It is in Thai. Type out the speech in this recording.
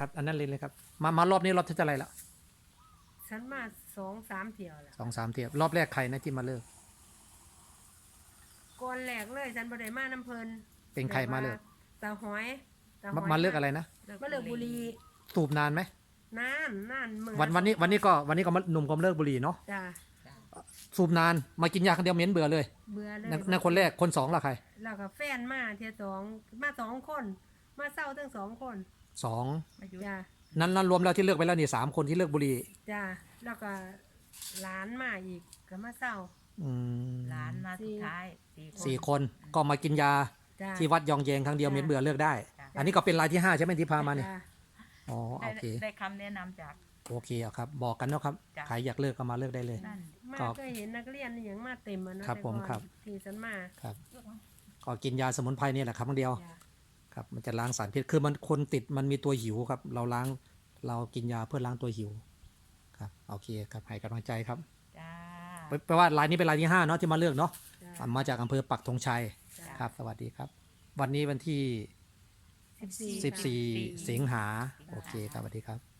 ครับ อันนั้นเลยเลยครับ มามารอบนี้รอบที่เท่าไหร่ละฉันมาสองสามเที่ยวแล้วสองสามเทียบรอบแรกใครนะที่มาเลิก ก่อนแรกเลยฉันบ่ได้มาน้ำเพลินเป็นใครมาเลิกตาหอยตมามาเลิกอะไรนะมาเลิกบุรีสูบนานไหมนานนานมือวันวันนี้วันนี้ก็วันนี้ก็มาหนุ่มก็มาเลิกบุหรี่เนาะจ้ะสูบนานมากินยาคนเดียวเหม็นเบื่อเลยเบื่อเลยนั่นนั่นคนแรกคนสองละใคร แล้วก็แฟนมาเที่ยวสองมาสองคน มาเศร้าทั้งสองคน สองมายุจ้ะนั้นนั้นรวมแล้วที่เลิกไปแล้วนี่สามคนที่เลิกบุหรี่จ้ะแล้วก็หลานมาอีกก็มาเศร้าอืมหลานมาสุดท้ายสี่คนสี่คนก็มากินยาจ้ะที่วัดยองแยงครั้งเดียวเหม็นเบื่อเลิกได้ จ้ะ อันนี้ก็เป็นรายที่ห้าใช่ไหมที่พามาเนี่ยจ้ะอ๋อได้โอเคได้คำแนะนำจาก โอเคเอาครับ บอกกันเนาะครับจ้ะ ใครอยากเลิกก็มาเลิกได้เลย นั่นมาครับก็เห็นนักเรียนอหย่างมาเต็มอะนะครับแต่ผมก่อนครับ ที่ฉันมาครับ ก็กินยาสมุนไพรนี่แหละครับครั้งเดียว จ้ะ ครับมันจะล้างสารพิษคือมันคนติดมันมีตัวหิวครับ เราล้างเรากินยาเพื่อล้างตัวหิวครับโอเคครับให้กำลังใจครับจ้า แปแปลว่ารายนี้เป็นรายที่ห้าเนาะที่มาเลือกเนาะจ้ะมาจากอำเภอปักธงชัยจ้ะ ครับ สวัสดีครับ วันนี้วันที่ สิบสี่ 14 สิงหาโอเคครับสวัสดีครับ